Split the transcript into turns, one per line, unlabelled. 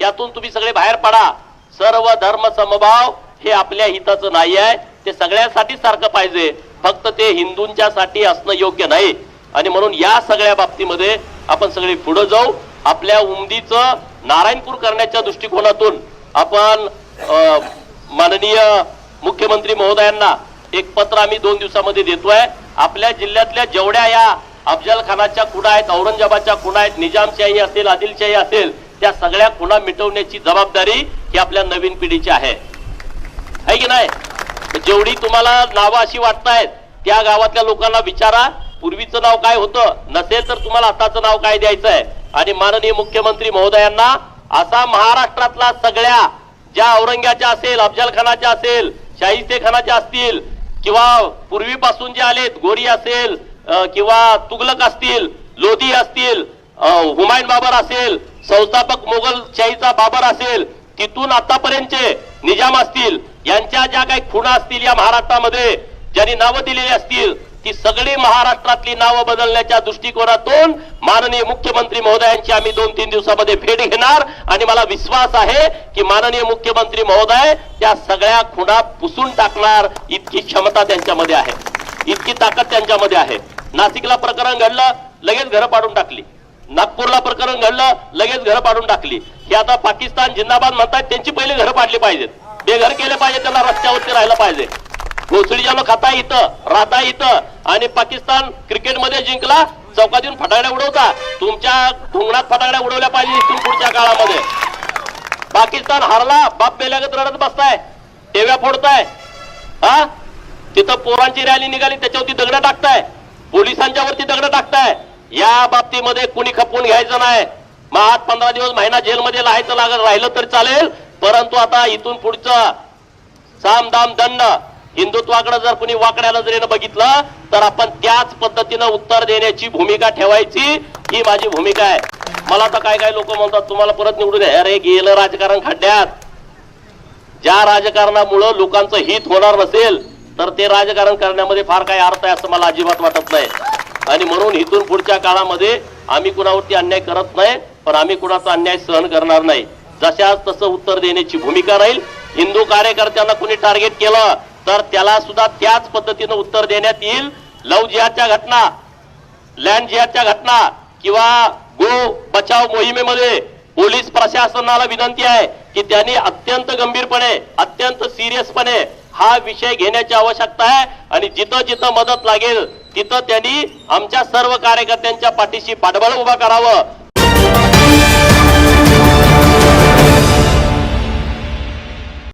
यातून तुम्ही सगळे बाहेर पडा. सर्व धर्म समभाव हे आपल्या हिताचं नाही आहे. ते सगळ्यांसाठी सारखं पाहिजे. फक्त ते हिंदूंच्या साठी असणं योग्य नाही. आणि म्हणून या सगळ्या बाबतीमध्ये आपण सगळे पुढे जाऊ. आपल्या उमदीचं नारायणपूर करण्याच्या दृष्टिकोनातून आपण माननीय मुख्यमंत्री महोदयांना एक पत्र आम्ही दोन दिवसामध्ये देतोय. आपल्या जिल्ह्यातल्या जेवढ्या या अफजल खानाच्या खुणा आहेत औरंगजेबाच्या खुणा आहेत निजामशाही असेल आदिलशाही असेल त्या सगळ्या खुणा मिटवण्याची जबाबदारी ही आपल्या नवीन पिढीची आहे. है की नाही? जेवढी तुम्हाला नावं अशी वाटतायत त्या गावातल्या लोकांना विचारा पूर्वीचं नाव काय होतं? नसेल तर तुम्हाला आताचं नाव काय द्यायचं आहे आणि माननीय मुख्यमंत्री महोदयांना असा महाराष्ट्रातला सगळ्या ज्या औरंग्याच्या असेल अफजल खानाच्या असेल शाहिस्ते खानाच्या असतील किंवा पूर्वीपासून जे आलेत गोरी असेल किंवा तुगलक असतील लोधी असतील हुमायून बाबर असेल संस्थापक मोगलशाहीचा बाबर असेल तिथून आतापर्यंतचे निजाम असतील यांच्या ज्या काही खुणा असतील या महाराष्ट्रामध्ये ज्यांनी नावं दिलेली असतील ती सगळी महाराष्ट्रातली नावं बदलण्याच्या दृष्टिकोनातून माननीय मुख्यमंत्री महोदयांची आम्ही दोन तीन दिवसामध्ये भेट घेणार. आणि मला विश्वास आहे की माननीय मुख्यमंत्री महोदय त्या सगळ्या खुणा पुसून टाकणार इतकी क्षमता त्यांच्यामध्ये आहे. इतकी ताकद त्यांच्यामध्ये आहे. नाशिकला प्रकरण घडलं लगेच घरं पाडून टाकली. नागपूरला प्रकरण घडलं लगेच घरं पाडून टाकली. हे आता पाकिस्तान जिंदाबाद म्हणतात त्यांची पहिले घरं पाडली पाहिजेत. बेघर केले पाहिजे त्यांना रस्त्यावरती राहिलं पाहिजे. भोसडीच्या खाता इथं राहता इथं. आणि पाकिस्तान क्रिकेटमध्ये जिंकला चौकात येऊन फटाकड्या उडवता. तुमच्या धुंगणात फटाकड्या उडवल्या पाहिजे इथून पुढच्या काळामध्ये. पाकिस्तान हारला बाप बेल्यागत रडत बसताय टेव्या फोडताय. हा? तिथं पोरांची रॅली निघाली त्याच्यावरती दगड टाकताय. पोलिसांच्या वरती दगड टाकताय. या बाबतीमध्ये कुणी खपवून घ्यायचं नाही. मग आज पंधरा दिवस महिना जेलमध्ये राहायचं लागत राहिलं तर चालेल परंतु आता इथून पुढचं साम दाम दंड हिंदुत्वाकडे जर कुणी वाकड्याला जरी बघितलं तर आपण त्याच पद्धतीनं उत्तर देण्याची भूमिका ठेवायची. ही माझी भूमिका आहे. मला तर काय काय लोक म्हणतात तुम्हाला परत निवडून द्या अरे गेलं राजकारण खड्ड्यात. ज्या राजकारणामुळं लोकांचं हित होणार नसेल तर ते राजकारण करण्यामध्ये फार काही अर्थ आहे असं मला अजिबात वाटत नाही. आणि म्हणून इथून पुढच्या काळामध्ये आम्ही कुणावरती अन्याय करत नाही पण आम्ही कुणाचा अन्याय सहन करणार नाही. जशाच तसं उत्तर देण्याची भूमिका राहील. हिंदू कार्यकर्त्यांना कुणी टार्गेट केलं तर त्याला सुद्धा त्याच पद्धतीनं उत्तर देण्यात येईल. लव जिहादच्या घटना लँड जिहादच्या घटना किंवा गो बचाव मोहिमेमध्ये पोलीस प्रशासनाला विनंती आहे की त्यांनी अत्यंत गंभीरपणे अत्यंत सिरियसपणे हा विषय घेण्याची आवश्यकता आहे आणि जिथं जिथं मदत लागेल तिथं त्यांनी आमच्या सर्व कार्यकर्त्यांच्या पाठीशी पाठबळ उभा करावं.